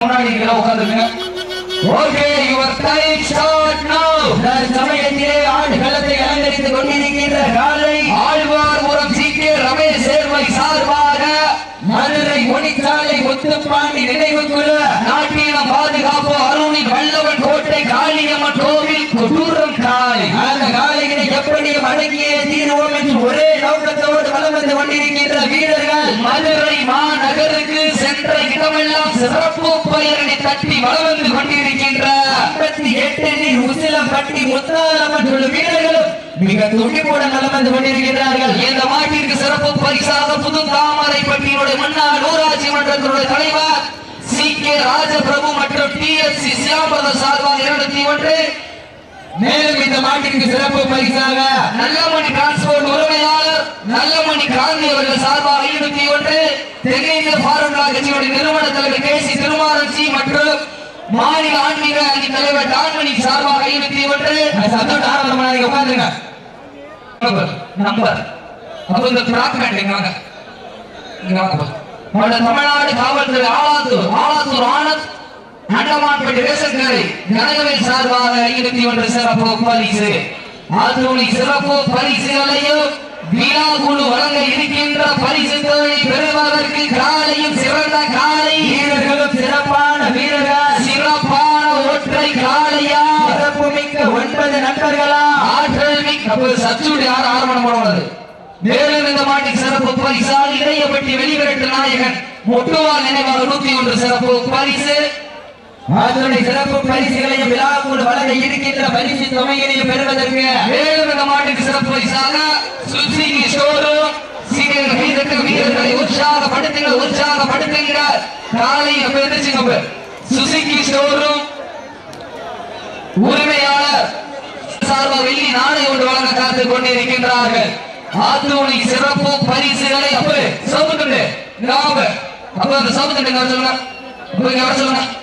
முன்னாடி உட்காந்துருங்க okay your time start now ஆடுகளத்தை அலங்கரித்துக் கொண்டிருக்கின்ற காலை ஆழ்வார் உரம் சி கே ரமேஷ் சேர்வை சார்பாக மதுரை ஒளிச்சாலை முத்துப்பாண்டி நினைவு நாட்டின பாதுகாப்பு அருணி வல்லவன் கோட்டை காளியம்மன் கோவில் கொடூரம் காலை அந்த காலையினை எப்படி அடங்கிய தீர்வோம் என்று ஒரே நோக்கத்தோடு வளம் வந்து கொண்டிருக்கின்ற வீரர்கள் மதுரை மாநகருக்கு சென்ற சிறப்பு பெயரணி தட்டி வளர்ந்து கொண்டிருக்கின்ற பட்டி முத்தாலம் வீரர்களும் மிக துடிப்புடன் வலம் வந்து கொண்டிருக்கிறார்கள் இந்த மாட்டிற்கு சிறப்பு பரிசாக புது தாமரை பட்டியோட முன்னாள் ஊராட்சி மன்றத்தினுடைய தலைவர் சி கே ராஜபிரபு மற்றும் டி எஸ் சி சியாம்பர சார்பாக இருநூத்தி ஒன்று. மேலும் இந்த மாட்டிற்கு சிறப்பு பரிசாக நல்லமணி டிரான்ஸ்போர்ட் உரிமையாளர் நல்லமணி காந்தி அவர்கள் சார்பாக இருநூத்தி தென்னிந்திய பாரம்பரிய கட்சியுடைய நிறுவன தலைவர் கே சி மற்றும் மாநில ஆன்மீக அணி தலைவர் டான்மணி சார்பாக ஐநூத்தி சத்தம் நம்பர். இந்த வாங்க. இங்க வாங்க தமிழ்நாடு காவல்துறை ஆலாத்தூர் ஆலாத்தூர் ஆனந்த் அண்டமான்பட்டி ரேஷன் கடை சார்பாக ஐநூத்தி ஒன்று சிறப்பு பரிசு. ஆத்தூரி சிறப்பு பரிசுகளையும் விழா குழு வழங்க இருக்கின்ற பரிசு தொகை பெறுவதற்கு காலையும் சிறந்த காலை. வீரர்களும் சிறப்பான வீரர்கள். சிறப்பான ஒற்றை காளையா சிறப்பு மிக்க ஒன்பது நண்பர்களா? ஆற்றல் மிக்க சச்சுடி யார் ஆரம்பம் போடுவது மேலும் இந்த மாட்டின் சிறப்பு பரிசால் இடையப்பட்டி வெளிவிரட்டு நாயகன் முட்டுவால் நினைவாக நூத்தி ஒன்று சிறப்பு பரிசு. அதனுடைய சிறப்பு பரிசுகளையும் விழாவோடு வழங்க இருக்கின்ற பரிசு தொகையினையும் பெறுவதற்கு மேலும் மாட்டுக்கு சிறப்பு பரிசாக சுசுகி ஷோரூம் வீரர்களை உற்சாகப்படுத்துங்க உற்சாகப்படுத்துங்க காலையில் பெருசுங்க எந்திரிச்சுங்க சுசுகி ஷோரூம் உரிமையாளர் சார்பாக வெள்ளி நாணயம் ஒன்று வழங்க காத்துக் கொண்டிருக்கின்றார்கள். ஆத்தூணி சிறப்பு பரிசுகளை அப்ப சவுத்துண்டு அப்ப அந்த சவுத்துண்டு வர சொல்லுங்க. அப்ப வர சொல்லுங்க.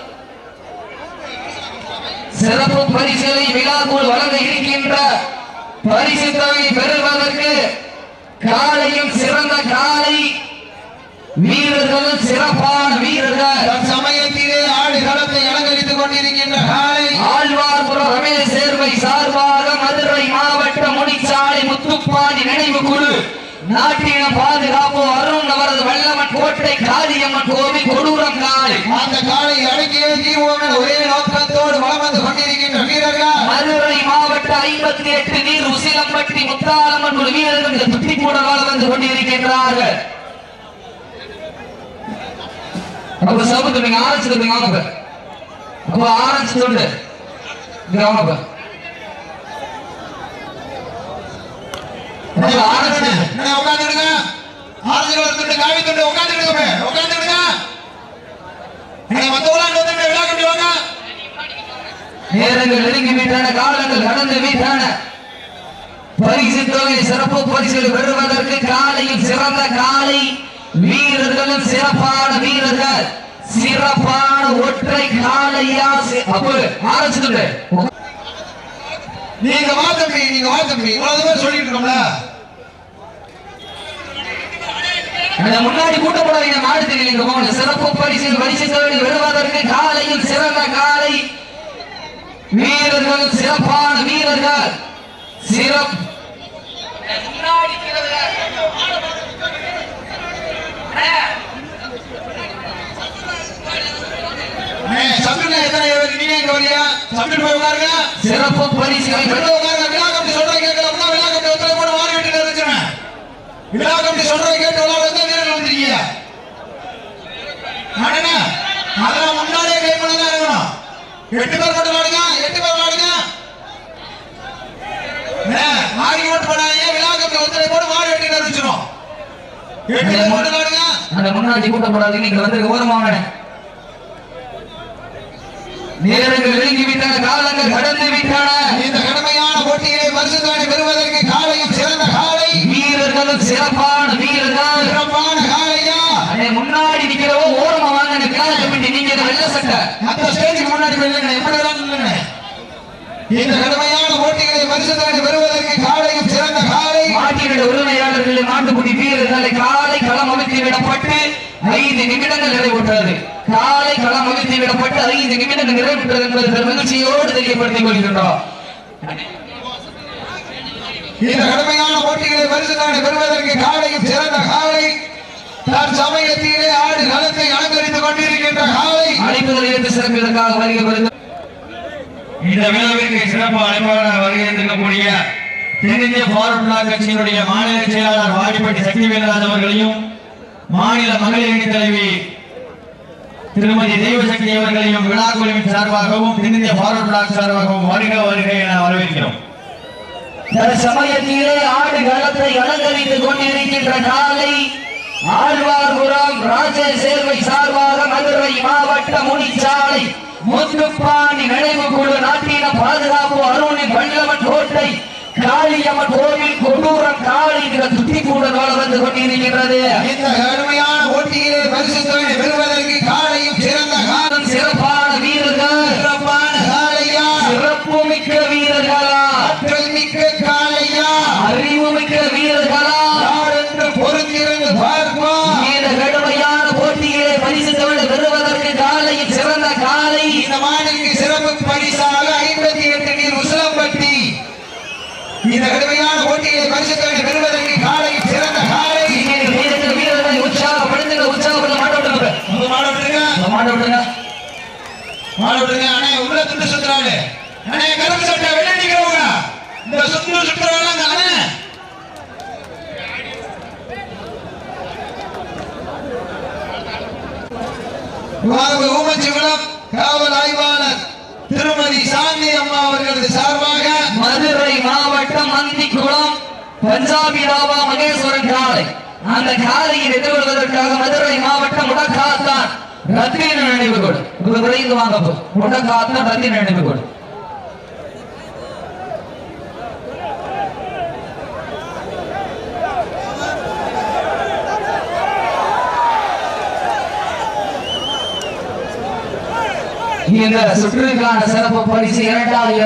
சிறப்பு பரிசுகளை விழாக்குள் வழங்க இருக்கின்ற பரிசு தொகை பெறுவதற்கு காலையும் சிறந்த காலை வீரர்களும் சிறப்பான வீரர்கள். சமயத்திலே ஆடு களத்தை அலங்கரித்துக் கொண்டிருக்கின்ற காலை ஆழ்வார்புரம் ரமேஷ் சேர்வை சார்பாக மதுரை மாவட்ட முடிச்சாலை முத்துப்பாண்டி நினைவு குழு நாட்டின பாதுகாப்பு அருண் அவரது வல்லமன் கோட்டை காளியம்மன் கோவில் கொடூரம் காலை அந்த காலை அடக்கிய தீர்வோம் ஒரே நோக்கத்தோடு வந்து கொண்டிருக்கின்ற வீரர்கள். மதுரை மாவட்ட ஐம்பத்தி எட்டு நீர் உசிலம்பட்டி முத்தாலம்மன் குழு வீரர்கள் இந்த துட்டி கூட வந்து கொண்டிருக்கின்றார்கள். அப்ப சபத்து நீங்க ஆரம்பிச்சு சொல்லு. இங்க ஆரம்பிச்சு உட்காந்துடுங்க ஆரஞ்சு கலர் துண்டு காவி துண்டு உட்காந்துடுங்க உட்காந்துடுங்க மத்தவங்களாம் வந்து விழா கட்டி வாங்க? நேரங்கள் நெருங்கி விட்டன காலங்கள் கடந்து விட்டன பரிசு தொகை சிறப்பு பரிசுகள் பெறுவதற்கு காலையில் சிறந்த காலை வீரர்களும் சிறப்பான வீரர்கள். சிறப்பான ஒற்றை காலையா சி- நீங்க வா தம்பி நீங்க வா தம்பி. இவ்வளவு தூரம் சொல்லிட்டு இருக்கோம்ல. முன்னாடி கூட்டம் போடாதீங்க மாடு தெரியல போங்க சிறப்பு பரிசு பரிசு தொகை வருவதற்கு காலையில் சிறந்த காலை. வீரர்கள் சிறப்பான வீரர்கள். சிறப்பு முன்னாடி சப்ஜெக்ட்ல எத்தனை பேருக்கு நீங்க இங்க வரியா போய் உட்காருங்க சிறப்பு பரிசுகளை வெளில உட்காருங்க. விழா கமிட்டி சொல்றதை கேட்கலாம். விழா கமிட்டி ஒருத்தரை போட்டு மாறி விட்டு இருந்துச்சுங்க விழா கமிட்டி சொல்றதை கேட்டு விழா வந்து வீரர்கள் வந்திருக்கீங்க? அண்ணா அதெல்லாம் முன்னாடியே கிளைம் பண்ண தான் இருக்கணும். எட்டு பேர் மட்டும் விளாடுங்க எட்டு பேர் விளாடுங்க மாறி ஓட்டு பண்ணாதீங்க விழா கமிட்டி ஒருத்தரை போட்டு மாறி வெட்டி இருந்துச்சிடும் எட்டு பேர் மட்டும் விளாடுங்க அந்த முன்னாடி கூட்டம் போடாதீங்க. இங்க வந்து ஓரமாக நேரங்கள் நெருங்கி விட்டன காலங்கள் கடந்து விட்டன இந்த கடமையான போட்டியிலே பரிசுத்தானை பெறுவதற்கு காலையும் சிறந்த காலை. வீரர்களும் சிறப்பான வீரர்கள். சிறப்பான காலையா? முன்னாடி நிக்கிறவோ ஓரமா வாங்க கமிட்டி நீங்க வெள்ளை சட்டை. அந்த ஸ்டேஜுக்கு முன்னாடி போய் நில்லுங்க. எப்படி வேணாலும் நில்லுங்க. இந்த கடுமையான போட்டிகளை பரிசுத்தானை பெறுவதற்கு காலையும் சிறந்த காலை. மாட்டினுடைய உரிமையாளர்கள் மாட்டுக்குடி வீரர்களை காலை களம் அமைத்து விடப்பட்டு ஐந்து நிமிடங்கள் நிறைவுற்றது. காலை களம் அமைத்து விடப்பட்டு ஐந்து நிமிடங்கள் நிறைவுற்றது என்பது பெரும் மகிழ்ச்சியோடு தெரியப்படுத்திக் கொள்கின்றோம். இந்த கடுமையான போட்டிகளை பரிசுத்தானை பெறுவதற்கு காலையும் சிறந்த காலை தன் சமயத்திலே ஆடு களத்தை அலங்கரித்துக் கொண்டிருக்கின்ற காலை. அழைப்புகளை எடுத்து சிறப்பிற்காக வருகை புரிந்து இந்த விழாவிற்கு சிறப்பு அழைப்பாளராக வருகின்றிருக்கக்கூடிய தென்னிந்திய ஃபார்வர்ட் பிளாக் கட்சியினுடைய மாநில செயலாளர் வாடிப்பட்டி சக்தி வேலராஜ் அவர்களையும் மாநில மகளிர் அணி தலைவி திருமதி தெய்வசக்தி அவர்களையும் விழா குழுவின் சார்பாகவும் தென்னிந்திய பிளாக் சார்பாகவும் வருக வருக என வரவேற்கிறோம். சமயத்திலே ஆடு களத்தை அலங்கரித்துக் கொண்டிருக்கின்ற காலை ஆழ்வார்புரம் ராஜ சேர்வை சார்பாக மதுரை மாவட்ட முனிச்சாலை முத்துப்பாணி நினைவு குழு நாட்டின பாதுகாப்பு அருணி பல்லவன் கோட்டை காளியம்மன் கோவில் கொண்டூரம் காளி சுற்றி கூட வந்து கொண்டிருக்கின்றது. இந்த கடுமையான போட்டியிலே பரிசுத்தானை பெறுவதற்கு காலையும் சிறந்த காலை சிறப்பான வீரர்கள் சிறப்பான காலையா சிறப்பு மிக்க வீரர்களா ஆற்றல் மிக்க காலையா அறிவு மிக்க வீரர்களா யார் என்று பொறுத்திருந்து பார்ப்போம் இந்த கடுமையான போட்டியிலே பரிசு தொழில் பெறுவதற்கு காலையில் சிறந்த காலை இந்த மாநிலக்கு சிறப்பு பரிசாக ஐம்பத்தி எட்டு நீர் உசலம்பட்டி இந்த கடுமையான போட்டியை பரிசுத்தனை பெறுவதற்கு காலை சிறந்த காலை. வீரர்கள் உற்சாகப்படுத்துங்க உற்சாகப்படுத்த மாட்ட விட்டுருங்க உங்க மாட விட்டுருங்க மாட்ட விட்டுருங்க மாட விட்டுருங்க அண்ணே உள்ள துண்டு சுத்துறாரு அண்ணே கருப்பு சட்டை வெளியே நிக்கிறவங்க இந்த சுத்து சுத்துறாங்க அண்ணே. ஊமச்சி விளம் காவல் ஆய்வாளர் திருமதி சாந்தி அம்மா அவர்களது சார்பாக மதுரை மாவட்டம் மந்திக்குளம் பஞ்சாபி ராவா மகேஸ்வரன் காலை அந்த காலையை வெற்றி கொள்வதற்காக மதுரை மாவட்டம் உடக்காத்தான் ரத்தின நினைவு கொடு. விரைந்து வாங்க போ. உடக்காத்தான் ரத்தின நினைவு கொடு. இந்த சுற்றுக்கான சிறப்பு பரிசு இரண்டாவது